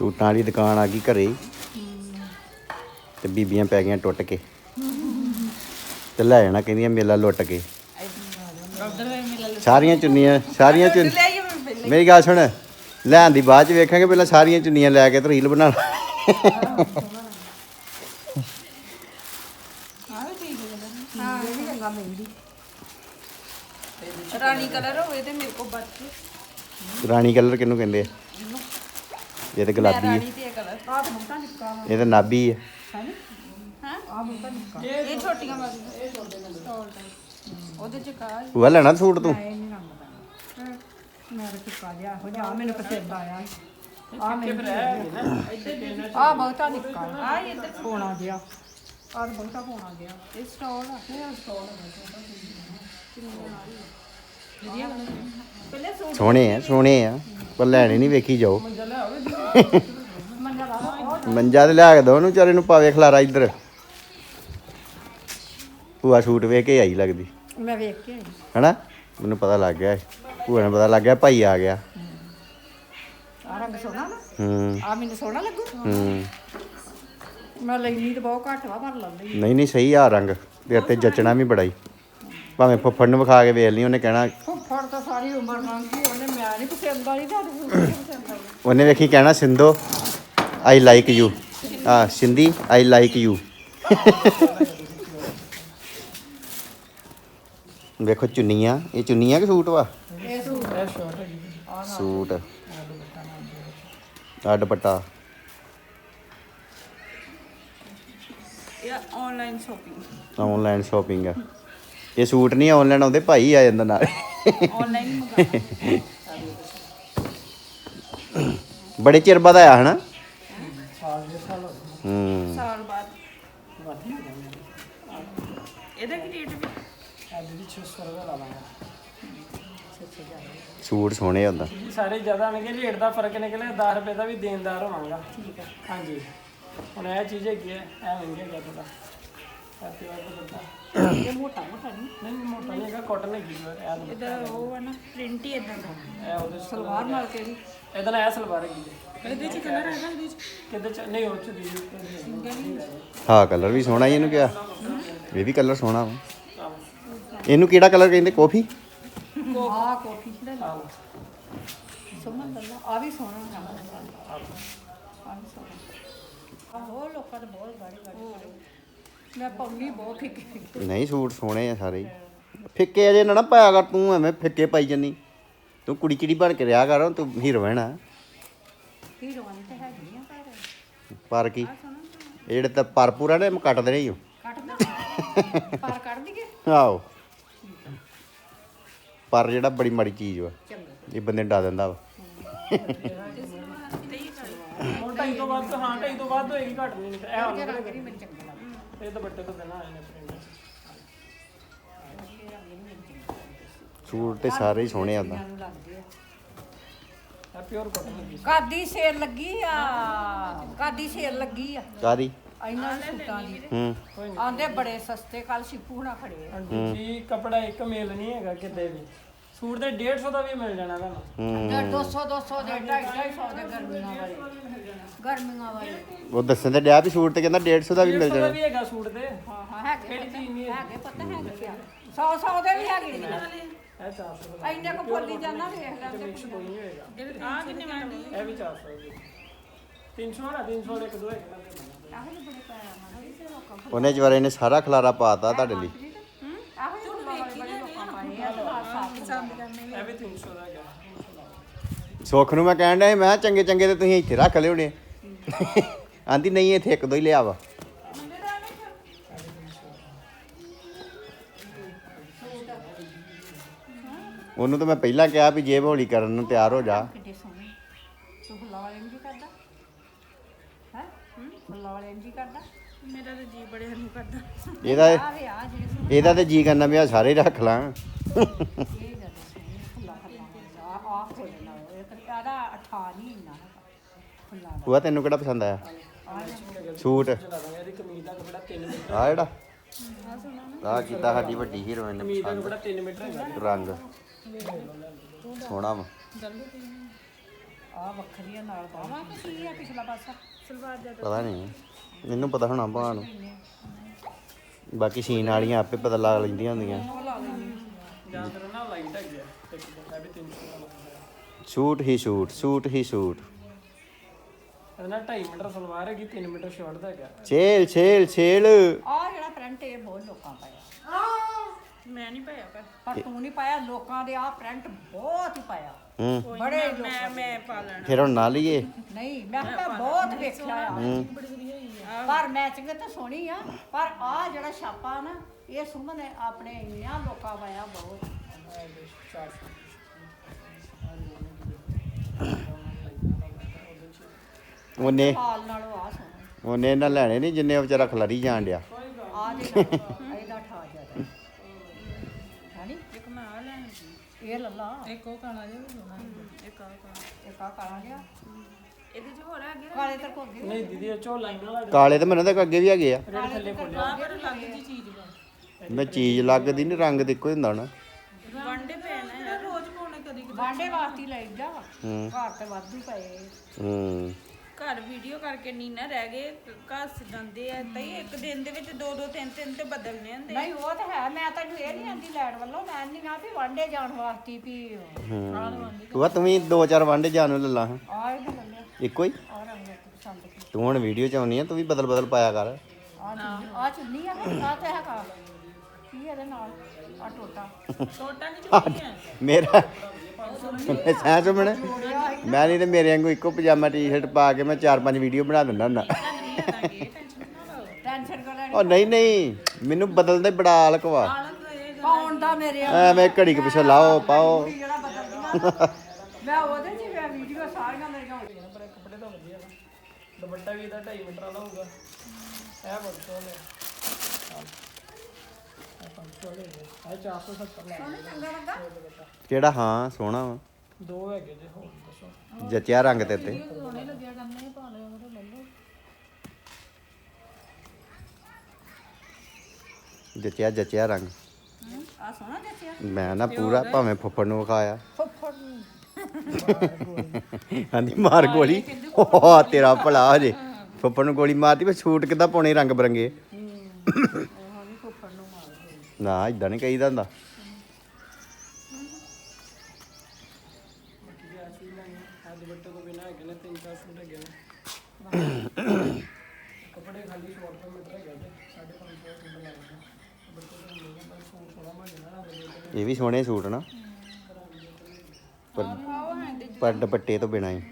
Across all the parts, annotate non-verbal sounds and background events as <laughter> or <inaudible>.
ਸੂਟਾਂ ਵਾਲੀ ਦੁਕਾਨ ਆ ਗਈ ਘਰੇ। ਤੇ ਬੀਬੀਆਂ ਪੈ ਗਈਆਂ ਟੁੱਟ ਕੇ। ਤੇ ਲੈ ਜਾਣਾ ਕਹਿੰਦੀਆਂ ਮੇਲਾ ਲੁੱਟ ਕੇ। ਸਾਰੀਆਂ ਚੁੰਨੀਆਂ ਸਾਰੀਆਂ ਚੁੰਨ ਮੇਰੀ ਗੱਲ ਸੁਣ ਲੈਣ ਦੀ ਬਾਅਦ ਚ ਵੇਖਾਂਗੇ ਪਹਿਲਾਂ ਸਾਰੀਆਂ ਚੁੰਨੀਆਂ ਲੈ ਕੇ ਤੇ ਰੀਲ ਬਣਾ ਲਾ। ਰਾਣੀ ਕਲਰ ਹੋਵੇ ਤੇ ਮੇਰੇ ਕੋਲ ਬਚ ਰਾਣੀ ਕਲਰ ਕਿਹਨੂੰ ਕਹਿੰਦੇ ਆ? ਇਹ ਤੇ ਗੁਲਾਬੀ ਹੈ ਰਾਣੀ ਤੇ ਇਹ ਕਲਰ ਆਹ ਮੁੰਡਾ ਨਿੱਕਾ ਇਹ ਤਾਂ ਨਾਭੀ ਹੈ ਹਾਂ? ਆਹ ਮੁੰਡਾ ਨਿੱਕਾ। ਇਹ ਛੋਟੀਆਂ ਵਾਲੀ ਇਹ ਛੋਟੇ ਨੇ ਸਟਾਲ ਟਾਈਪ ਉਹਦੇ ਚ ਕਾ ਭੂਆ ਲੈਣਾ ਸੂਟ ਤੂੰ। ਮੈਂ ਤਾਂ ਚੁੱਕਾ ਲਿਆ ਹੋ ਜਾ ਮੈਨੂੰ ਪਸੰਦ ਆਇਆ। ਆ ਮੈਨੂੰ ਆ ਬਹੁਤਾ ਨਿੱਕਾ ਆ। ਇਹ ਤੇ ਪੋਣਾ ਗਿਆ ਆ ਬਹੁਤਾ ਪੋਣਾ ਗਿਆ ਇਹ ਸਟਾਲ ਆ। ਪਹਿਲੇ ਸੂਟ ਸੋਹਣੇ ਆ ਸੋਹਣੇ ਆ। ਪਰ ਲੈਣੇ ਨਹੀਂ ਵੇਖੀ ਜਾਓ। ਮੰਜਾ ਤੇ ਲਿਆ ਕੇ ਦੋ ਉਹਨੂੰ ਵਿਚਾਰੇ ਨੂੰ ਪਾਵੇ ਖਲਾਰਾ ਇੱਧਰ। ਭੂਆ ਸੂਟ ਵੇਖ ਕੇ ਆਈ ਲੱਗਦੀ। ਮੈਂ ਵੇਖ ਕੇ ਆਈ। ਹਨਾ? ਮੈਨੂੰ ਪਤਾ ਲੱਗ ਗਿਆ ਭੂਆ ਨੂੰ ਪਤਾ ਲੱਗ ਗਿਆ ਭਾਈ ਆ ਗਿਆ। ਆ ਰੰਗ ਸੋਹਣਾ ਨਾ। ਹੂੰ। ਆ ਮੈਨੂੰ ਸੋਹਣਾ ਲੱਗੂ। ਹੂੰ। ਮੈਂ ਲੈਣੀ ਤਾਂ ਬਹੁਤ ਘੱਟ ਵਾ ਪਰ ਲੈਂਦੀ ਨਹੀਂ ਨਹੀਂ ਸਹੀ ਆ ਰੰਗ। ਤੇ ਤੇ ਜੱਚਣਾ ਵੀ ਬੜਾ ਹੀ ਭਾਵੇਂ ਫੁੱਫੜ ਨੂੰ ਵਿਖਾ ਕੇ ਵੇਖ ਲਈ ਉਹਨੇ ਕਹਿਣਾ ਫੁੱਫੜ ਤਾਂ ਸਾਰੀ ਉਮਰ ਮੰਗੀ ਉਹਨੇ ਮੈਂ ਨਹੀਂ ਪਸੰਦ ਆਈ ਤਾਂ ਪਸੰਦ ਆਈ। ਉਹਨੇ ਵੇਖੀ ਕਹਿਣਾ ਸਿੰਧੋ ਆਈ ਲਾਈਕ ਯੂ ਆ ਸਿੰਧੀ ਆਈ ਲਾਈਕ ਯੂ ਵੇਖੋ ਚੁੰਨੀਆਂ ਇਹ ਚੁੰਨੀਆਂ ਕਿ ਸੂਟ ਵਾ? ਇਹ ਸੂਟ। ਸ਼ੋਰਟ ਹੈ ਸੂਟ। ਆ ਦੁਪੱਟਾ ਇਹ ਆਨਲਾਈਨ ਸ਼ਾਪਿੰਗ ਆਨਲਾਈਨ ਸ਼ਾਪਿੰਗ ਆ। ਇਹ ਸੂਟ ਨਹੀਂ ਆਨਲਾਈਨ ਆਉਂਦੇ ਭਾਈ ਆ ਜਾਂਦਾ ਨਾਲ। ਆਨਲਾਈਨ ਮੰਗਾ ਬੜੇ ਚਿਰ ਬਾਅਦ ਆਇਆ ਹਨਾ? ਹੂੰ ਸਾਲ ਬਾਅਦ। ਇਹਦਾ ਕੀ ਰੇਟ ਵੀ? ਸੂਟ ਸੋਹਣੇ ਹੁੰਦਾ ਸਾਰੇ ਜ਼ਿਆਦਾ ਆਣਗੇ ਰੇਟ ਦਾ ਫ਼ਰਕ ਨਿਕਲਿਆ 10 ਰੁਪਏ ਦਾ ਵੀ ਦੇਣਦਾਰ ਹੋਵਾਂਗਾ। ਠੀਕ ਹੈ ਹਾਂਜੀ। ਹੁਣ ਇਹ ਚੀਜ਼ ਹੈਗੀ ਹੈ ਇਹ ਮਹਿੰਗੀ ਹੈਗਾ ਥੋੜਾ ਇਹ ਮੋਟਾ ਮੋਟਾ ਨਹੀਂ। ਨਹੀਂ ਨਹੀਂ, ਮੋਟਾ ਨਹੀਂ ਹੈਗਾ ਕਾਟਨ ਹੈਗੀ ਹੈ ਇਹ ਦੁਪੱਟਾ। ਇਹਦਾ ਉਹ ਹੈ ਨਾ ਪ੍ਰਿੰਟ ਹੀ ਇਦਾਂ ਦਾ। ਇਹ ਉਹਦੇ ਸਲਵਾਰ ਨਾਲ ਕਿਹੜੀ? ਇਹਦਾ ਨਾਲ ਇਹ ਸਲਵਾਰ ਹੈਗੀ ਹੈ ਇਹਦੇ ਚ ਕਲਰ ਹੈਗਾ ਇਹਦੇ ਚ? ਕਿਤੇ ਚ? ਨਹੀਂ ਉਹ ਚ ਦੀ ਹਾਂ ਕਲਰ ਵੀ ਸੋਹਣਾ ਹੀ ਇਹਨੂੰ ਕਿਹਾ। ਇਹ ਵੀ ਕਲਰ ਸੋਹਣਾ ਵਾ। ਇਹਨੂੰ ਕਿਹੜਾ ਕਲਰ ਕਹਿੰਦੇ? ਕਾਫੀ। ਆ ਕੋਫੀ ਦਾ ਸੋਹਣਾ ਲੱਲਾ ਆ ਵੀ ਸੋਹਣਾ ਆ ਵੀ ਸੋਹਣਾ। ਆਹੋ ਲੋਕਾਂ ਦੇ ਬਹੁਤ ਗਾੜੀ ਗਾੜੀ ਮੈਂ ਪਾਉਣੀ ਬਹੁਤ ਫਿੱਕੀ ਨਹੀਂ ਸੂਟ ਸੋਹਣੇ ਆ ਸਾਰੇ। ਹੀ। ਫਿੱਕੇ ਅਜੇ ਨਾ ਨਾ ਪਾਇਆ ਕਰ ਤੂੰ ਐਵੇਂ ਫਿੱਕੇ ਪਾਈ ਜੰਨੀ। ਤੂੰ ਕੁੜੀ ਚਿੜੀ ਬਣ ਕੇ ਰਿਹਾ ਕਰ ਤੂੰ ਹੀਰੋਇਨ ਆ ਹੀਰੋਇਨ ਤੇ ਹੈਗੀ ਆ ਪਰ ਪਰ ਕੀ? ਇਹ ਜਿਹੜੇ ਤਾਂ ਪਰ ਪੂਰਾ ਨੇ ਕੱਟ ਦੇਣੇ ਹੀ ਦੇ ਪਰ ਕੱਢ ਦਈਏ ਆਓ ਪਰ ਜਿਹੜਾ ਬੜੀ ਮਾੜੀ ਚੀਜ਼ ਵਾ ਇਹ ਬੰਦੇ ਨੂੰ ਡਾ ਦਿੰਦਾ ਵਾ। ਉਹ ਢਾਈ ਤੋਂ ਬਾਅਦ ਹਾਂ ਢਾਈ ਤੋਂ ਬਾਅਦ ਹੋਏਗੀ ਘੱਟ ਨਹੀਂ ਇਹ ਹੁਣ ਰੰਗ ਨਹੀਂ ਮੈਨੂੰ ਚੰਗਾ ਇਹ ਦੁਪੱਟੇ ਤੋਂ ਬਿਨਾਂ ਆਏ ਨੇ ਪ੍ਰਿੰਟ ਸੂਟ ਤੇ ਸਾਰੇ ਹੀ ਸੋਹਣੇ ਆਉਂਦਾ ਮੈਨੂੰ ਲੱਗਦੇ ਆ ਇਹ ਪਿਓਰ ਕਾਟਨ ਹੈਗੀ ਕਾਦੀ ਸੇਲ ਲੱਗੀ ਆ? ਕਾਦੀ ਸੇਲ ਲੱਗੀ ਆ? ਕਾਦੀ? ਇਹਨਾਂ ਦੇ ਸੂਟਾਂ ਦੀ। ਹੂੰ। ਆਂਦੇ ਬੜੇ ਸਸਤੇ ਕੱਲ ਸ਼ਿਪੂ ਹੁਣਾ ਖੜੇ ਆ। ਜੀ ਕਪੜਾ ਇੱਕ ਮੇਲ ਨਹੀਂ ਹੈਗਾ ਕਿਤੇ ਵੀ। ਸੂਟ ਦੇ 150 ਦਾ ਵੀ ਮਿਲ ਜਾਣਾ ਤੁਹਾਨੂੰ। ਹੂੰ। ਤੇ 200 200 ਦੇ 250 250 ਦੇ ਗਰਮੀਆਂ ਵਾਲੇ। ਗਰਮੀਆਂ ਵਾਲੇ। ਉਹ ਦੱਸਣ ਤੇ ਡਿਆ ਵੀ ਸੂਟ ਤੇ ਕਹਿੰਦਾ 150 ਦਾ ਵੀ ਮਿਲ 150 ਦਾ ਜਾਣਾ। ਵੀ ਹੈਗਾ ਸੂਟ ਤੇ। ਹਾਂ ਹਾਂ ਹੈਗੇ ਕਿਹੜੀ ਚੀਜ਼ ਨਹੀਂ ਹੈਗੇ ਪਤਾ ਹੈਗੇ ਕਿਆ 100 100 ਦੇ ਵੀ ਹੈਗੇ ਨੇ ਇਹ 400 ਦਾ। ਇੰਨੇ ਕੋ ਫੁੱਲੀ ਜਾਂਦਾ ਵੇਖ ਲੈ ਤੇ ਕੋਈ ਨਹੀਂ ਹੋਏਗਾ। ਆ ਕਿੰਨੇ ਵਾਲੀ ਇਹ ਵੀ 400 ਦੀ। 300 ਨਾ 300 ਦੇ ਇੱਕ ਦੋ ਹੈਗੇ ਉਹਨੇ ਜਵਾਰੇ ਨੇ ਸਾਰਾ ਖਲਾਰਾ ਪਾਤਾ ਤੁਹਾਡੇ ਲਈ ਆਹੋ ਜਿਹੇ ਫੁੱਲਾਂ ਵਾਲੇ ਬੜੇ ਲੋਕਾਂ ਪਾਏ ਆ ਤੇ ਬਸ ਸਾਫ਼ ਪਸੰਦ ਕਰਨੇ ਇਹ ਵੀ 300 ਦਾ ਹੈਗਾ ਸੁੱਖ ਨੂੰ ਮੈਂ ਕਹਿਣ ਡਿਆ ਸੀ, ਮੈਂ ਕਿਹਾ ਚੰਗੇ ਚੰਗੇ ਤੇ ਤੁਸੀਂ ਇੱਥੇ ਰੱਖ ਲਿਓਨੇ ਆਂਦੀ ਨਹੀਂ ਇੱਥੇ ਇੱਕ ਦੋ ਹੀ ਲਿਆ ਵਾ। ਉਹਨੂੰ ਤਾਂ ਮੈਂ ਪਹਿਲਾਂ ਕਿਹਾ ਵੀ ਜੇਬ ਹੌਲੀ ਕਰਨ ਨੂੰ ਤਿਆਰ ਹੋ ਜਾ। ਕਿੱਡੇ ਸੋਹਣੇ। ਤੂੰ ਫੁੱਲਾਂ ਵਾਲੇ ਨੂੰ ਕੀ ਕਰਦਾ। ਹੈ? ਫੁੱਲਾਂ ਵਾਲੇ ਨੂੰ ਕੀ ਕਰਦਾ। ਮੇਰਾ ਤਾਂ ਜੀ ਬੜੇ ਹਰਮੂ ਕਰਦਾ। ਇਹਦਾ ਆ ਵੇ ਆ ਜਿਹੜੇ ਸੋਹਣੇ ਇਹਦਾ ਤੇ ਜੀ ਕਰਨਾ ਵੀ ਆਹ ਸਾਰੇ ਰੱਖ ਲਾਂ। ਸੋਹਣੇ ਨਹੀਂ ਇੰਨਾ ਹੈਗਾ। ਭੂਆ ਤੈਨੂੰ ਕਿਹੜਾ ਪਸੰਦ ਆਇਆ ਸੂਟ ਇਹਦੀ ਕਮੀਜ਼ ਦਾ ਕਪੜਾ 3 ਮੀਟਰ ਆ ਜਿਹੜਾ। ਆ ਕੀਤਾ ਸਾਡੀ ਵੱਡੀ ਹੀਰੋਇਨ ਨੇ ਕਮੀਜ਼ ਦਾ ਕਪੜਾ 3 ਮੀਟਰ ਹੈਗਾ ਰੰਗ। ਸੋਹਣਾ ਵਾ। ਆ ਵੱਖਰੀਆਂ ਨਾਲ ਬਾਹਾਂ ਤੇ ਕੀ ਆ ਪਿਛਲਾ ਪਾਸਾ? ਸਲਵਾਰ ਦਾ ਪਤਾ ਨਹੀਂ। ਮੈਨੂੰ ਪਤਾ ਹੋਣਾ ਭਾਂ ਨੂੰ ਬਾਕੀ ਸੀਨ ਵਾਲੀਆਂ ਆਪੇ ਪਤਾ ਲਾ ਲੈਂਦੀਆਂ ਹੁੰਦੀਆਂ ਉਹ ਲਾ ਲੈਣੀ ਜਾਂ ਫਿਰ ਨਾ ਲਾਈਟ ਹੈਗੀ ਆ ਇੱਕ ਬਟਾ ਵੀ 300 ਦਾ ਲੱਗਦਾ ਸ਼ੂਟ ਹੀ ਸ਼ੂਟ ਸ਼ੂਟ ਹੀ ਸ਼ੂਟ ਇਹਦਾ ਨਾ 2.5 ਮੀਟਰ ਸਲਵਾਰ ਹੈਗੀ 3 ਮੀਟਰ ਸ਼ਾਰਟ ਦਾ ਹੈਗਾ। ਛੇਲ ਛੇਲ ਛੇਲ। ਆ ਜਿਹੜਾ ਪ੍ਰਿੰਟ ਇਹ ਬਹੁਤ ਲੋਕਾਂ ਪਾਇਆ। ਮੈਂ ਨਹੀਂ ਪਾਇਆ ਪਰ। ਪਰ ਤੂੰ ਨਹੀਂ ਪਾਇਆ ਲੋਕਾਂ ਦੇ ਆ ਪ੍ਰਿੰਟ ਬਹੁਤ ਹੀ ਪਾਇਆ। ਹੂੰ। ਬੜੇ ਮੈਂ ਮੈਂ ਪਾ ਲੈਣਾ। ਫਿਰ ਹੁਣ ਨਾ ਲਈਏ। ਨਹੀਂ ਮੈਂ ਕਿਹਾ ਮੈਂ ਬਹੁਤ ਵੇਖਿਆ ਆ। ਪਰ ਮੈਚਿੰਗ ਤਾਂ ਸੋਹਣੀ ਆ। ਪਰ ਆ ਜਿਹੜਾ ਛਾਪਾ ਨਾ ਇਹ ਸੁਮਨ ਨੇ ਆਪਣੇ ਇੰਨਿਆਂ ਲੋਕਾਂ ਪਾਇਆ ਬਹੁਤ। ਉਹਨੇ ਹਾਲ ਨਾਲੋਂ ਆ ਸੋਹਣਾ ਉਹਨੇ ਨਾ ਲੈਣੇ ਨਹੀਂ ਜਿੰਨੇ ਉਹ ਵਿਚਾਰਾ ਖਲਰੀ ਜਾਣ ਡਿਆ। ਆ ਦੇ ਨਾਲ ਇਹਦਾ ਠਾ ਜ਼ਿਆਦਾ ਹਾਨੀ? ਇੱਕ ਮੈਂ ਆ ਲੈਣੀ ਸੀ। ਇਹ ਲੱਲਾ। ਇੱਕ ਉਹ ਕਾਲਾ ਜਿਹਾ ਵੀ ਸੋਹਣਾ ਸੀ। ਇੱਕ ਆ ਕਾਲਾ। ਇਹ ਕਾ ਕਾਲਾ ਜਿਹਾ। ਇਹਦੇ ਚ ਹੋਰ ਹੈਗੇ ਕਾਲੇ ਤੇ ਕੋਗੇ ਨਹੀਂ ਦੀਦੀ ਇਹ ਚੋ ਲਾਈਨਾਂ ਵਾਲਾ ਕਾਲੇ ਤਾਂ ਮੈਨੂੰ ਤਾਂ ਅੱਗੇ ਵੀ ਹੈਗੇ ਆ। ਰੇਡ ਥੱਲੇ ਖੋਲਿਆ ਆ ਪਰ ਲੱਗ ਜੀ ਚੀਜ਼ ਵਾ ਮੈਂ ਚੀਜ਼ ਲੱਗਦੀ ਨਹੀਂ ਰੰਗ ਤੇ ਇੱਕੋ ਹੀ ਹੁੰਦਾ ਨਾ ਵਾਂਡੇ ਪੈਣਾ ਯਾਰ। ਰੋਜ਼ ਪਾਉਣੇ ਕਦੀ ਕਦੀ ਬਾਂਡੇ ਵਾਸਤੇ ਲਈ ਜਾ। ਹੂੰ। ਘਰ ਤੇ ਵਾਧੂ ਪਏ। ਹੂੰ। ਘਰ ਵੀਡੀਓ ਕਰਕੇ ਨਹੀਂ ਨਾ ਰਹਿ ਗਏ ਘਸ ਜਾਂਦੇ ਆ ਤਾਂ ਇੱਕ ਦਿਨ ਦੇ ਵਿੱਚ ਦੋ ਦੋ ਤਿੰਨ ਤਿੰਨ ਤੇ ਬਦਲਨੇ ਹੁੰਦੇ ਨਹੀਂ ਉਹ ਤਾਂ ਹੈ ਮੈਂ ਤੈਨੂੰ ਇਹ ਨਹੀਂ ਆਂਦੀ ਲੈਣ ਵੱਲੋਂ ਮੈਂ ਨਹੀਂ ਆ ਵੀ ਵਾਂਡੇ ਜਾਣ ਵਾਸਤੇ ਵੀ। ਆ ਤੂੰ ਵੀ ਦੋ ਚਾਰ ਵਾਂਡੇ ਜਾਣ ਨੂੰ ਲੱਲਾ। ਹਾਂ ਆ ਇਹ ਲੱਲਿਆ ਇੱਕੋ ਹੀ? ਆ ਰੰਗ ਤੂੰ ਪਸੰਦ ਕੀ ਤੂੰ ਹੁਣ ਵੀਡੀਓ ਚ ਆਉਣੀ ਆ ਤੂੰ ਵੀ ਬਦਲ ਬਦਲ ਪਾਇਆ ਕਰ। ਆ ਚੁੰਨੀ ਆ ਚੁੰਨੀ ਆ ਆ ਤੇ ਹੈਗਾ। ਕੀ ਇਹਦੇ ਨਾਲ? ਆ ਟੋਟਾ। ਛੋਟਾ ਨਹੀਂ ਹੈ ਮੇਰਾ ਸਹਿ ਚੋ ਮੈਂ ਮੈਂ ਨਹੀਂ ਤੇ ਮੇਰੇ ਵਾਂਗੂ ਇੱਕੋ ਪਜਾਮਾ ਟੀ-ਸ਼ਰਟ ਪਾ ਕੇ ਮੈਂ ਚਾਰ ਪੰਜ ਵੀਡੀਓ ਬਣਾ ਦਿੰਦਾ ਹੁੰਦਾ। ਉਹ ਨਹੀਂ ਨਹੀਂ, ਮੈਨੂੰ ਬਦਲਦਾ ਹੀ ਬੜਾ ਆਲਕ ਵਾ। ਆਲਕ ਇਹ ਪਾਉਣ ਦਾ ਮੇਰੇ ਐਵੇਂ ਘੜੀ ਕੇ ਪਿੱਛੇ ਲਾਓ, ਪਾਓ। ਮੈਂ ਉਹਦੇ ਚ ਮੈਂ ਵੀਡੀਓ ਸਾਰੀਆਂ ਮੇਰੀਆਂ ਹੋ ਪਰ ਕੱਪੜੇ ਤਾਂ ਵਧੀਆ ਵਾ ਦੁਪੱਟਾ ਵੀ ਇਹਦਾ 2.5 ਮੀਟਰ ਵਾਲਾ ਹੋਊਗਾ। ਇਹ ਬਹੁਤ ਸੋਹਣਾ। ਇਹ ਪੰਜ ਸੌ ਲੈ ਇਹ 470 ਲੈ ਚੰਗਾ ਲੱਗਾ? ਕਿਹੜਾ? ਹਾਂ ਸੋਹਣਾ ਵਾ। ਦੋ ਹੈਗੇ ਜੇ ਹੋਰ ਦੱਸੋ। ਜਚਿਆ ਰੰਗ ਤੇ ਤੇ। ਸੋਹਣੇ ਲੱਗਿਆ ਕਰਨੇ ਪਾ ਲਿਆ ਉਹ ਲੈ ਲਓ। ਜਚਿਆ ਜਚਿਆ ਰੰਗ। ਆ ਸੋਹਣਾ ਦੇਖਿਆ ਮੈਂ ਨਾ ਪੂਰਾ ਭਾਵੇਂ ਫੁੱਫੜ ਨੂੰ ਵਿਖਾਇਆ। ਫੁੱਫੜ <laughs> ਹਾਂਜੀ ਮਾਰ ਗੋਲੀ। ਓ ਤੇਰਾ ਭਲਾ ਜੇ। ਫੁੱਫੜ ਨੂੰ ਗੋਲੀ ਮਾਰਤੀ ਪਰ ਛੂਟ ਕਿੱਦਾਂ ਪਾਉਣੇ ਰੰਗ ਬਰੰਗੇ? ਨਾ ਇਦਾਂ ਨਹੀਂ ਕਹੀਦਾ ਹੁੰਦਾ। ਇਹ ਵੀ ਸੋਹਣੇ ਸੂਟ ਨਾ। ਪਰ ਪਰ ਦੁਪੱਟੇ ਤੋਂ ਬਿਨਾ ਹੀ।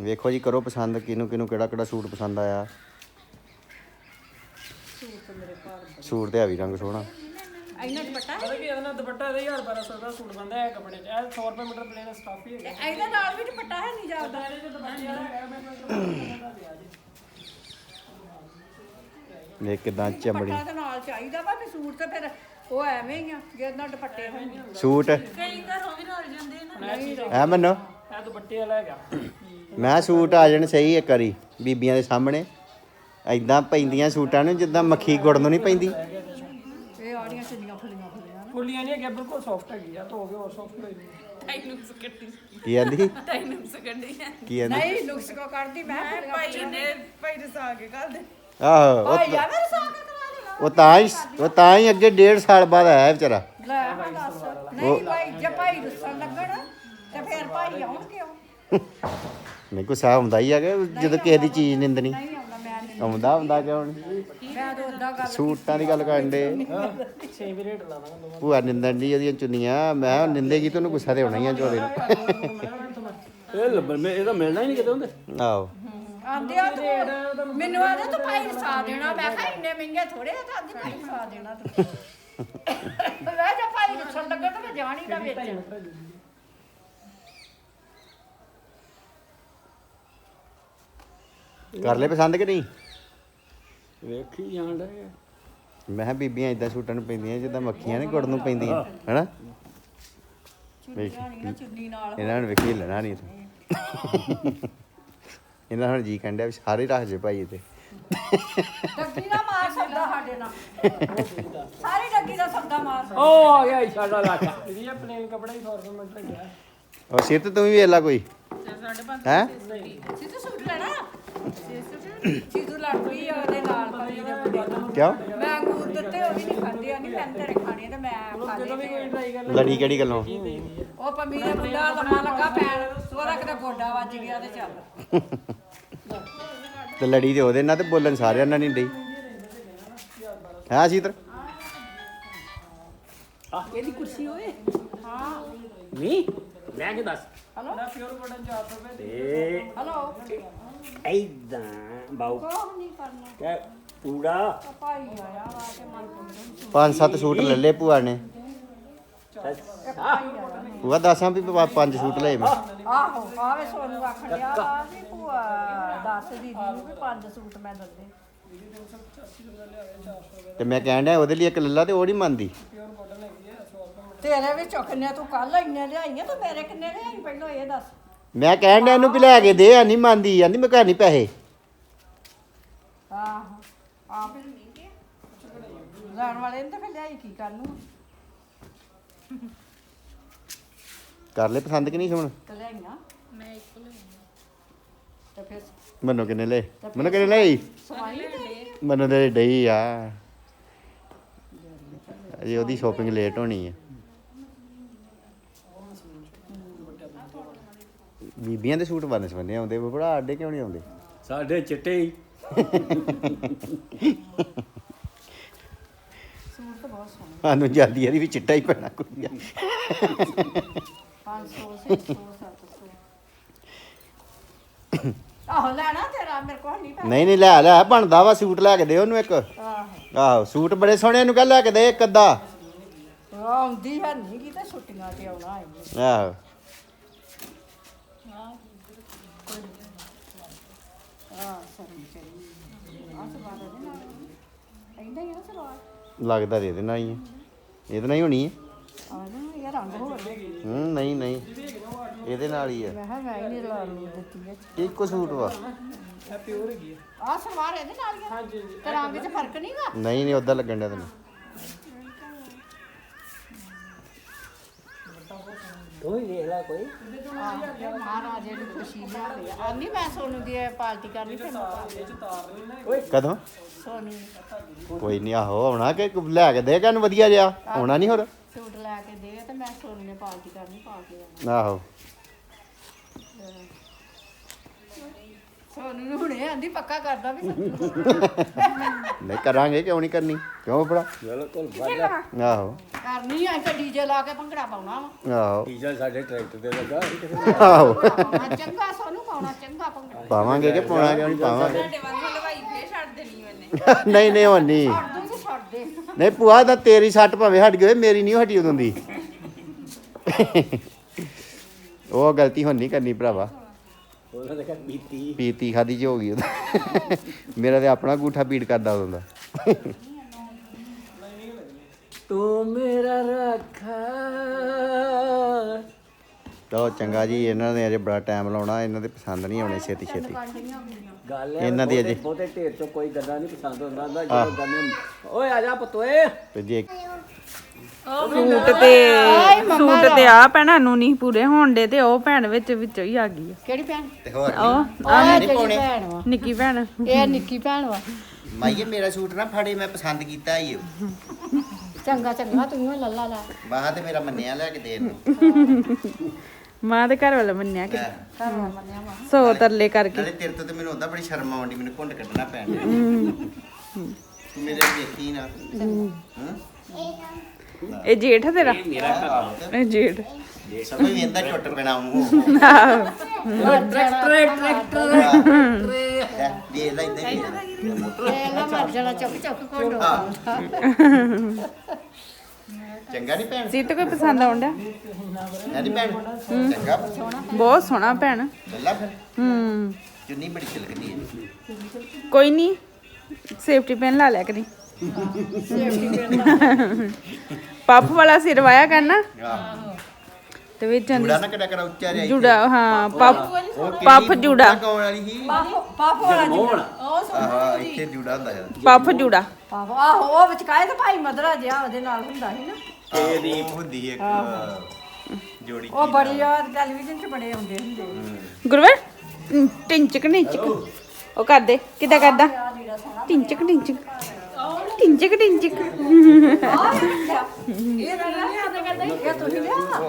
ਵੇਖੋ ਜੀ, ਕਰੋ ਪਸੰਦ ਕਿਹਨੂੰ ਕਿਹਨੂੰ ਕਿਹੜਾ ਕਿਹੜਾ ਸੂਟ ਪਸੰਦ ਆਇਆ। ਸੂਟ ਤੇ ਹੈਵੀ ਰੰਗ ਸੋਹਣਾ। ਇੰਨਾ ਦੁਪੱਟਾ? ਪਤਾ ਕੀ ਇਹਦੇ ਨਾਲ ਦੁਪੱਟਾ 1000 1200 ਦਾ ਸੂਟ ਬੰਦਾ ਹੈ ਕੱਪੜੇ 'ਚ। ਇਹ 100 ਰੁਪਏ ਮੀਟਰ ਪਲੇਨ ਸਟਾਫ ਹੀ ਹੈਗਾ। ਇਹਦੇ ਨਾਲ ਵੀ ਦੁਪੱਟਾ ਹੈ ਨਹੀਂ ਜਾਂਦਾ ਇਹਦੇ 'ਚ ਦੁਪੱਟੇ ਵਾਲਾ ਹੈਗਾ ਮੈਂ ਤੁਹਾਨੂੰ ਦਾ ਦਿਆ ਜੀ ਇਹ ਕਿਦਾਂ ਚਮੜੀ ਦੁਪੱਟਾ ਦੇ ਨਾਲ ਚਾਹੀਦਾ ਵਾ ਵੀ ਸੂਟ ਤੇ ਫਿਰ ਉਹ ਐਵੇਂ ਹੀ ਆ ਜੇ ਨਾਲ ਦੁਪੱਟੇ ਹੋਣ। ਸੂਟ? ਕਈ ਘਰੋਂ ਵੀ ਰਲ ਜਾਂਦੇ ਨਾ। ਐ ਮੰਨੋ। ਇਹ ਦੁਪੱਟੇ ਵਾਲਾ ਹੈਗਾ। ਮੈਂ ਸੂਟ ਆ ਜਾਣ ਸਹੀ ਇੱਕ ਵਾਰੀ ਬੀਬੀਆਂ ਦੇ ਸਾਹਮਣੇ। ਐਦਾਂ ਪੈਂਦੀਆਂ ਸੂਟਾਂ ਨੂੰ ਜਿੱਦਾਂ ਮੱਖੀ ਗੁੜ ਨੂੰ ਨਹੀਂ ਪੈਂਦੀ। ਇਹ ਆੜੀਆਂ ਚੁੰਨੀਆਂ ਫੁੱਲੀਆਂ ਫੁੱਲੀਆਂ ਨਾ। ਫੁੱਲੀਆਂ ਨਹੀਂ ਹੈਗੀਆਂ ਬਿਲਕੁਲ ਸੌਫਟ ਹੈਗੀ ਆ ਧੋ ਕੇ ਹੋਰ ਸੌਫਟ ਹੋਈ ਢਾਈ ਨੂੰ ਸਕੱਟੀ ਕੀ ਆਂਦੀ? ਢਾਈ ਨੂੰ ਸਕੱਟੀ ਕੀ ਆਂਦੀ? ਨਹੀਂ ਨੁਕਸ ਕੋ ਕਰਦੀ ਮੈਂ ਮੈਂ ਭਾਈ ਨੇ ਭਾਈ ਦੇ ਸਾ ਕੇ ਕੱਲ ਦੇ ਆਹੋ ਉਹ- ਭਾਈ ਆ ਮੇਰੇ ਸਾਹ ਕਰਾ ਦੇਣਾ। ਉਹ ਤਾਂ ਹੀ ਉਹ ਤਾਂ ਹੀ ਅੱਗੇ ਡੇਢ ਸਾਲ ਬਾਅਦ ਆਇਆ ਵਿਚਾਰਾ। ਲੈ ਮੈਂ ਦੱਸ। ਨਹੀਂ ਭਾਈ ਜੇ ਭਾਈ ਰੁੱਸਣ ਲੱਗਣ ਤੇ ਫਿਰ ਭਾਈ ਆਉਣਗੇ ਉਹ। ਨਹੀਂ ਗੁੱਸਾ ਹੁੰਦਾ ਹੀ ਹੈਗਾ ਜਦੋਂ ਕਿਸੇ ਦੀ ਚੀਜ਼ ਨਿੰਦਣੀ। ਨਹੀਂ ਆਉਂਦਾ ਹੁੰਦਾ ਕਿਉਂ ਨਹੀਂ ਮੈਂ ਤਾਂ ਉਦਾਂ ਗੱਲ ਸੂਟਾਂ ਦੀ ਗੱਲ ਕਰਨ ਦੇ। ਹੀ ਰੇਟ ਲਾ ਦਾਂਗਾ ਦੋਵਾਂ ਭੂਆ ਨਿੰਦਣ ਦੀ ਉਹਦੀਆਂ ਚੁੰਨੀਆਂ। ਮੈਂ ਕਿਹਾ ਨਿੰਦੇਗੀ ਤੈਨੂੰ ਗੁੱਸਾ ਤੇ ਹੋਣਾ ਹੀ ਆ ਝੋਲੇ ਨੂੰ ਇਹ ਲੱਭਣ ਮੈਂ ਇਹਦਾ ਮਿਲਣਾ ਹੀ ਨਹੀਂ ਕਿਤੇ ਹੁੰਦੇ ਆਹੋ। ਆਂਦੇ ਆ ਤੂੰ ਮੈਨੂੰ ਆਂਦੇ ਤੂੰ ਭਾਈ ਰਸਾ ਦੇਣਾ। ਮੈਂ ਕਿਹਾ ਇੰਨੇ ਮਹਿੰਗੇ ਥੋੜੇ ਆ ਤਾਂ ਆਂਦੀ ਭਾਈ ਰਸਾ ਦੇਣਾ ਤੂੰ। ਮੈਂ ਜੇ ਭਾਈ ਰਸਣ ਲੱਗਾ ਤਾਂ ਮੈਂ ਜਾਣੀ ਨਾ ਵਿੱਚ। ਕਰ ਲੈ ਪਸੰਦ ਕਿ ਨਹੀਂ? ਵੇਖੀ ਜਾਣ ਡੇ ਮੈਂ ਕਿਹਾ ਬੀਬੀਆਂ ਇਦਾਂ ਸੂਟਾਂ ਨੂੰ ਪੈਂਦੀਆਂ ਜਿੱਦਾਂ ਮੱਖੀਆਂ ਨੇ ਗੁੜ ਨੂੰ ਪੈਂਦੀਆਂ ਹੈਨਾ? ਨਾ ਚੁੰਨੀ ਨਾਲ। ਇਹਨਾਂ ਨੂੰ ਵੇਖੀ ਲੈਣਾ ਨਹੀਂ ਤੂੰ। ਇਹਨਾਂ ਹੁਣ ਜੀ ਕਹਿੰਦਾ ਵੀ ਸਾਰੇ ਰੱਖ ਜੇ ਭਾਈ ਤੇ ਡੱਗੀ ਨਾ ਮਾਰ ਸਕਦਾ ਸਾਡੇ ਨਾਲ। ਸਾਰੀ ਡੱਗੀ ਦਾ ਸੌਦਾ ਮਾਰ ਸਕਦਾ। ਉਹ ਆ ਗਿਆ ਸਾਡਾ ਇਹਦੀ ਇਹ ਪਲੇਨ ਕੱਪੜਾ ਹੀ 100 ਰੁਪਏ ਮੀਟਰ ਹੈਗਾ ਉਹ ਸਿਰ ਤੇ ਤੂੰ ਵੀ ਵੇਲਾ ਕੋਈ। ਹੈ? ਸਿੱਧੂ ਸੂਟ ਲੈਣਾ। ਲੜ ਪਈ ਆ ਉਹਦੇ ਨਾਲ ਪਤੀ ਦੇ ਮੁੰਡੇ ਨਾਲ ਕਿਉਂ ਮੈਂ ਅੰਗੂਰ ਦਿੱਤੇ ਉਹ ਵੀ ਨਹੀਂ ਖਾਂਦੇ ਆ ਨਹੀਂ ਮੈਂ ਤੇਰੇ ਖਾਣੇ ਤੇ ਮੈਂ ਖਾ ਲਏ ਲੜੀ ਕਿਹੜੀ ਗੱਲੋਂ? ਉਹ ਪੰਮੀ ਦੇ ਮੁੰਡਾ ਲੰਮਾ ਲੱਗਾ ਪੈਣ ਉਹਦਾ ਕਿਤੇ ਗੋਡਾ ਵੱਜ ਗਿਆ ਤੇ ਚੱਲ। ਤੇ ਲੜੀ ਤੇ ਉਹਦੇ ਨਾਲ ਤੇ ਬੋਲਣ ਸਾਰਿਆਂ ਨਾਲ ਨਹੀਂ ਡਈ। ਹੈ ਸੀਤਰ ਇਹਦੀ ਕੁਰਸੀ ਓਏ। ਹਾਂ। ਨਹੀਂ ਮੈਂ ਕੀ ਦੱਸ? ਹਲੋ? ਪਿਓਰ ਬਟਨ 400 ਰੁਪਏ ਦੇ ਤੇ ਹਲੋ? ਐਦਾਂ ਬਾਉ ਕੋਹ ਨਹੀਂ ਕਰਨਾ। ਕਿ ਪੂੜਾ। ਭਾਈ ਆਇਆ ਵਾ ਤੇ ਮਨ ਤੋਂ ਪੰਜ ਸੱਤ ਸੂਟ ਲੈ ਲਏ ਭੂਆ ਨੇ। ਭੂਆ ਦੱਸਾਂ ਵੀ ਪ- ਪੰਜ ਸੂਟ ਲਏ ਮੈਂ। ਆਹੋ ਆਵੇ ਸੋਨੂੰ ਆਖਣ ਡਿਆ ਵਾ ਵੀ ਭੂਆ ਦੱਸ ਦੀਦੀ ਨੂੰ ਵੀ ਪੰਜ ਸੂਟ ਮੈਂ ਦਿੰਦੇ ਤੇ ਮੈਂ ਕਹਿਣ ਡਿਆ ਉਹਦੇ ਲਈ ਇੱਕ ਲੱਲਾ ਤੇ ਉਹ ਨਹੀਂ ਮੰਨਦੀ। ਤੇਰੇ ਵਿੱਚੋਂ ਕਿੰਨੇ ਤੂੰ ਕੱਲ ਇੰਨੇ ਲਿਆਈਆਂ ਤੂੰ ਮੇਰੇ ਕਿੰਨੇ ਲਿਆਈ ਪਹਿਲਾਂ ਇਹ ਦੱਸ। ਮੈਂ ਕਹਿਣ ਡਿਆ ਇਹਨੂੰ ਵੀ ਲੈ ਕੇ ਦੇ ਆ ਨਹੀਂ ਮੰਨਦੀ ਆਂਦੀ ਮੈਂ ਘਰ ਨਹੀਂ ਪੈਸੇ। ਆਹੋ ਆਪ ਲੈਣ ਵਾਲੇ ਨੇ ਤਾਂ ਫਿਰ ਲਿਆਈ ਕੀ ਕਰਨ ਨੂੰ? ਕਰ ਲੈ ਪਸੰਦ ਕਿ ਨਹੀਂ ਸੁਣ ਤੇ ਲਿਆਈਆਂ? ਮੈਂ ਇੱਕ ਲਈ ਤੇ ਫਿਰ ਮੈਨੂੰ ਕਿੰਨੇ ਲਏ? ਮੈਨੂੰ ਕਿੰਨੇ ਲਏ? ਸਵਾਈ ਤੇ? ਮੈਨੂੰ ਤੇ ਡਈ ਆ। ਅਜੇ ਉਹਦੀ ਸ਼ੋਪਿੰਗ ਲੇਟ ਹੋਣੀ ਹੈ ਬੀਬੀਆਂ ਦੇ ਸੂਟ ਬੰਨ ਸਵੰਨੇ ਆਉਂਦੇ ਬੜਾ ਆਡੇ ਕਿਉਂ ਨਹੀਂ ਆਉਂਦੇ? ਸਾਡੇ ਚਿੱਟੇ ਹੀ। ਸੂਟ ਤਾਂ ਬਹੁਤ ਸੋਹਣੇ। ਸਾਨੂੰ ਜਾਂਦੀ ਇਹਦੀ ਵੀ ਚਿੱਟਾ ਹੀ ਪੈਣਾ ਕੋਈ 500 600 700 ਆਹੋ ਲੈਣਾ ਤੇਰਾ ਮੇਰੇ ਕੋਲ ਨਹੀਂ ਨਹੀਂ ਨਹੀਂ ਲੈ ਲੈ ਬਣਦਾ ਵਾ ਸੂਟ ਲੈ ਕੇ ਦੇ ਉਹਨੂੰ ਇੱਕ। ਆਹੋ। ਆਹੋ ਸੂਟ ਬੜੇ ਸੋਹਣੇ ਨੂੰ ਕਹਿ ਲੈ ਕੇ ਦੇ ਇੱਕ ਅੱਧਾ। ਆਉਂਦੀ ਹੈ ਨਹੀਂ ਕੀ ਤੇ ਛੁੱਟੀਆਂ ਤੇ ਆਉਣਾ ਹੈ ਆਹੋ। ਆ ਸਰੀ ਚੜੀ ਆ ਸਵਾਲ ਦੇ ਨਾਲ ਇੰਦਾ ਹੀ ਆ ਸਵਾਲ ਲੱਗਦਾ ਤੇ ਇਹਦੇ ਨਾਲ ਹੀ ਹੈ ਇਹਦੇ ਨਾਲ ਹੀ ਹੋਣੀ ਹੈ ਆ? ਨਾ ਇਹ ਰੰਗ ਹੋਰ ਮੈਂ ਹੂੰ ਨਹੀਂ ਨਹੀਂ। ਇਹਦੇ ਨਾਲ ਹੀ ਹੈ ਕਿਹਾ ਮੈਂ ਹੀ ਨਹੀਂ ਲਾ ਲੂ ਦਿੱਤੀ ਵਿੱਚ ਇੱਕੋ ਸੂਟ ਵਾ ਆ। ਆ ਸਲਵਾਰ ਇਹਦੇ ਨਾਲ ਹੀ ਆ। ਹਾਂਜੀ ਹਾਂਜੀ। ਤੇ ਰੰਗ 'ਚ ਫ਼ਰਕ ਨਹੀਂਗਾ ਨਹੀਂ ਨਹੀਂ ਉਦਾਂ ਲੱਗਣ ਡਿਆ ਤੈਨੂੰ। ਤੂੰ ਹੀ ਵੇਖ ਲੈ ਕੋਈ ਮਹਾਰਾਜੇ ਦੀ ਖੁਸ਼ੀ ਲਿਆਵੇ ਆ ਨਹੀਂ ਮੈਂ ਸੋਨੂੰ ਦੀ ਇਹ ਪਾਰਟੀ ਕਰਨੀ ਫਿਰ ਮੈਂ ਪਾ ਇਹ ਚ ਤਾਰ ਨਹੀਂ ਨਾ। ਕਦੋਂ? ਸੋਨੂੰ। ਕੋਈ ਨਹੀਂ ਆਹੋ ਆਉਣਾ ਕਿ ਲੈ ਕੇ ਦੇ ਕਹਿਣ ਵਧੀਆ ਜਿਹਾ? ਆਉਣਾ ਨਹੀਂ ਹੋਰ? ਸੂਟ ਲੈ ਕੇ ਦੇ ਤੇ ਮੈਂ ਸੋਨੂੰ ਨੇ ਪਾਰਟੀ ਕਰਨੀ ਪਾ ਕੇ ਆਉਣਾ। ਆਹੋ। ਸੋਨੂੰ ਨੂੰ ਹੁਣੇ ਆਂਦੀ ਪੱਕਾ ਕਰਦਾ ਵੀ ਸੱਚੂ ਨਹੀਂ ਕਰਾਂਗੇ ਕਿਉਂ ਨਹੀਂ ਕਰਨੀ? ਕਿਉਂ ਬੜਾ ਬਿਲਕੁਲ ਆਹੋ। ਕਰਨੀ ਆ ਤੇ ਡੀਜੇ ਲਾ ਕੇ ਭੰਗੜਾ ਪਾਉਣਾ ਵਾ। ਆਹੋ। ਡੀਜ਼ਲ ਸਾਡੇ ਟਰੈਕਟਰ ਤੇ ਲੱਗਾ। ਆਹੋ। ਪਾਉਣਾ ਚੰਗਾ ਸੋਨੂੰ ਪਾਉਣਾ ਚੰਗਾ ਭੰਗੜਾ। ਪਾਵਾਂਗੇ ਕਿ ਪਾਉਣਾ ਕਿਉਂ ਨਹੀਂ? ਪਾਵਾਂਗੇ। ਤੁਹਾਡੇ ਵਾਂਗ ਹਲਵਾਈ ਫੇਰ ਛੱਡ ਦੇਣੀ ਮੈਨੇ <laughs> ਨਹੀਂ ਨਹੀਂ ਹੁਣ ਨਹੀਂ। ਛੱਡ ਦੂੰ ਤੇ ਛੱਡ ਦੇ। ਨਹੀਂ ਭੂਆ ਦਾ ਤੇਰੀ ਸੱਟ ਭਾਵੇਂ ਹਟ ਗਈ ਮੇਰੀ ਨਹੀਂ ਹਟੀ ਉਦੋਂ ਦੀ। ਉਹ ਗਲਤੀ ਹੁਣ ਨਹੀਂ ਕਰਨੀ ਭਰਾਵਾ। ਉਹਨਾਂ ਦੇ ਘਰ ਬੀਤੀ। ਪੀਤੀ ਖਾਦੀ ਚ ਹੋ ਗਈ ਉਹਦਾ ਮੇਰਾ ਤੇ ਆਪਣਾ ਗੂਠਾ ਪੀੜ ਕਰਦਾ ਉਦੋਂ ਦਾ। ਤੂੰ ਮੇਰਾ ਰੱਖਾ। ਚਲੋ ਚੰਗਾ ਜੀ ਇਹਨਾਂ ਨੇ ਅਜੇ ਬੜਾ ਟਾਈਮ ਲਾਉਣਾ ਇਹਨਾਂ ਦੇ ਪਸੰਦ ਨਹੀਂ ਆਉਣੇ ਛੇਤੀ ਛੇਤੀ। ਗੱਲ ਹੈ ਇਹਨਾਂ ਦੀ ਅਜੇ- ਬਹੁਤੇ ਢੇਰ ਚੋਂ ਕੋਈ ਗੱਲਾਂ ਨਹੀਂ ਪਸੰਦ ਹੁੰਦਾ ਹੁੰਦਾ ਜਦੋਂ ਗੰਨੇ ਓਏ ਆ ਜਾ ਪਤੋਏ ਤੇ ਜੇ ਸੂਟ ਤੇ ਸੂਟ ਤੇ ਆ ਭੈਣਾਂ ਨੂੰ ਨਹੀਂ ਪੂਰੇ ਹੋਣ ਦੇ ਤੇ ਉਹ ਭੈਣ ਵਿੱਚ ਵਿੱਚੋਂ ਹੀ ਆ ਗਈ ਆ। ਕਿਹੜੀ ਭੈਣ? ਤੇ ਹੋਰ ਉਹ ਆ ਜਿਹੜੀ ਭੈਣ ਵਾ। ਨਿੱਕੀ ਭੈਣ। ਇਹ ਨਿੱਕੀ ਭੈਣ ਵਾ। ਮਾਈਏ ਮੇਰਾ ਸੂਟ ਨਾ ਫੜੇ ਮੈਂ ਪਸੰਦ ਕੀਤਾ ਹੀ ਚੰਗਾ ਚੰਗਾ। ਤੂੰ ਹੀ ਲੱਲਾ ਲਾ। ਬਾਹਾਂ ਤੇ ਮੇਰਾ ਮੰਨਿਆ ਲੈ ਕੇ ਦੇਣ ਨੂੰ ਮਾਂ ਦੇ ਘਰ ਵਾਲਾ ਮੰਨਿਆ ਕਿ? ਘਰ ਵਾ ਮੰਨਿਆ ਵਾ ਸੋ ਤਰਲੇ ਕਰਕੇ। ਨਾਲੇ ਤੇਰੇ ਤੋਂ ਤੇ ਮੈਨੂੰ ਉਹਦਾ ਬੜੀ ਸ਼ਰਮ ਆਉਂਦੀ ਮੈਨੂੰ ਘੁੰਡ ਕੱਢਣਾ ਪੈਣ ਡਿਆ। ਤੂੰ ਮੇਰੇ ਦੇਖੀ ਨਾ। ਹਾਂ। ਇਹ ਜੇਠ ਆ ਤੇਰਾ? ਇਹ ਜੇਠ। ਸਭ ਵੀ ਵੇਂਦਾ ਝੁੱਟ ਪੈਣਾ ਉਹਨੂੰ ਟਰੈਕਟਰ ਟਰੈਕਟਰ ਦੇ ਲੈ ਇੱਧਰ ਹੀ ਇਹ ਨਾ ਮਰ ਜਾਣਾ ਚੁੱਕ ਚੁੱਕ ਕੋਡੋ ਚੰਗਾ ਨਹੀਂ ਭੈਣ ਸੀ ਤੇ ਕੋਈ ਪਸੰਦ ਆਉਂਦਾ ਨਹੀਂ ਭੈਣ ਚੰਗਾ ਬਹੁਤ ਸੋਹਣਾ ਭੈਣ ਲੱਲਾ ਫਿਰ ਹੂੰ ਚੁੰਨੀ ਬੜੀ ਚਲਕਦੀ ਹੈ ਕੋਈ ਨਹੀਂ ਸੇਫਟੀ ਪਿਨ ਲਾ ਲਿਆ ਕਰੀ ਪੱਫ ਵਾਲਾ ਸਿਰ ਵਾਇਆ ਕਰਨਾ ਆਹ ਤੇ ਵਿੱਚ ਜੂੜਾ ਨਾ ਕਿਹੜਾ ਕਿਹੜਾ ਉੱਚਾ ਇੱਥੇ। ਜੁੜਾ ਹਾਂ ਪੱਫ ਉਹ ਪੱਫ ਜੂੜਾ। ਕੌਣ ਵਾਲੀ ਸੀ? ਪਾਪੋ ਵਾਲਾ ਹੋਣ ਆਹ ਇੱਥੇ ਜੂੜਾ ਹੁੰਦਾ ਹੈ ਪੱਫ ਜੂੜਾ। ਪਾਪੋ ਆਹੋ ਉਹ ਵਿਚਕਾਏ ਤੇ ਭਾਈ ਮਦਰਾ ਜਿਹਾ ਉਹਦੇ ਨਾਲ ਹੁੰਦਾ ਸੀ ਨਾ। ਇਹ ਦੀ ਹੁੰਦੀ ਇੱਕ ਜੋੜੀ ਉਹ ਬੜੀ ਆ ਟੈਲੀਵਿਜ਼ਨ 'ਚ ਬੜੇ ਆਉਂਦੇ ਹੁੰਦੇ ਗੁਰਵਰ ਟਿੰਚਕ ਟਿੰਚਕ ਉਹ ਕਰਦੇ ਕਿਦਾਂ ਕਰਦਾ? ਟਿੰਚਕ ਟਿੰਚਕ ਟਿੰਚਕ ਟਿੰਚਕ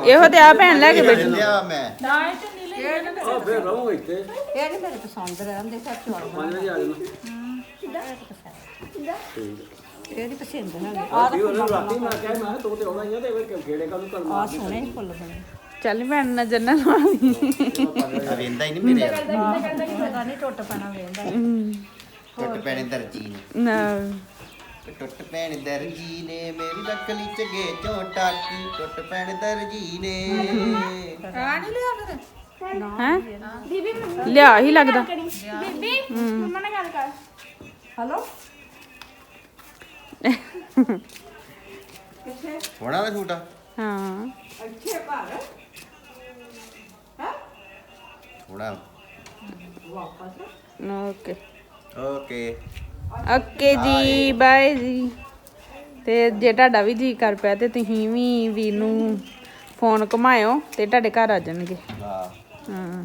ਇਹ ਤੇ ਆ ਭੈਣ ਲੈ ਕੇ ਬੈਠੀ। ਲਿਆ ਮੈਂ। ਆ ਫੇਰ ਰਹੂੰਗਾ ਇੱਥੇ ਇਹ ਨਹੀਂ ਮੇਰੇ ਪਸੰਦ ਰਹਿੰਦੇ ਸੱਚ ਵਾਲ 5 ਵਜੇ ਆ ਜਾਣਾ ਇਹ ਨਹੀਂ ਪਸੰਦ ਹੈਗੇ ਰਾਤੀ ਉਹਨੇ ਰਾਤੀ ਮੈਂ ਕਿਹਾ ਮੈਂ ਕਿਹਾ ਤੂੰ ਤੇ ਆਉਣਾ ਹੀ ਆ ਤੇ ਇਹ ਕਿਹੜੇ ਕੰਮ ਕਰਨਾ ਆ ਸੋਹਣੇ ਹੀ ਫੁੱਲ ਬਣੇ ਚੱਲ ਭੈਣ ਨਜ਼ਰ ਨਾ ਲਾਵੀਂ ਆ ਵੇਂਦਾ ਹੀ ਨਹੀਂ ਮੇਰੇ ਵੱਲ। ਪਤਾ ਨਹੀਂ ਟੁੱਟ ਪੈਣਾ ਵੇਂਦਾ ਟੁੱਟ ਪੈਣੇ ਦਰਜੀ ਨੇ ਨਾ। ਟੁੱਟ ਪੈਣ ਦਰਜੀ ਨੇ ਮੇਰੀ ਲੱਕਲੀ ਚੋਂ ਟਾਕੀ। ਟੁੱਟ ਪੈਣ ਦਰਜੀ ਨੇ। ਹੈ? ਲਿਆ ਹੀ ਲੱਗਦਾ। ਹਲੋ? ਹੋਣਾ ਨਾ ਛੂਟਾ ਹਾਂ। ਅੱਛੇ ਘਰ। ਹੋਣਾ ਵਾਪਸ। ਓਕੇ। ਓਕੇ। ਓਕੇ ਜੀ ਬਾਏ ਜੀ। ਤੇ ਜੇ ਤੁਹਾਡਾ ਵੀ ਜੀ ਕਰ ਪਿਆ ਤੇ ਤੁਸੀਂ ਵੀ ਵੀਰ ਨੂੰ ਫੋਨ ਘੁਮਾਇਓ ਤੇ ਤੁਹਾਡੇ ਘਰ ਆ ਜਾਣਗੇ। ਹਾਂ। ਹਾਂ।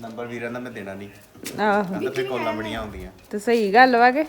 ਨੰਬਰ ਵੀਰਾਂ ਦਾ ਮੈਂ ਦੇਣਾ ਨਹੀਂ। ਆਹੋ। ਕਹਿੰਦਾ ਫੇ ਕੋਲਾਂ ਬੜੀਆਂ ਹੁੰਦੀਆਂ। ਤੇ ਸਹੀ ਗੱਲ ਵਾ ਕਿ?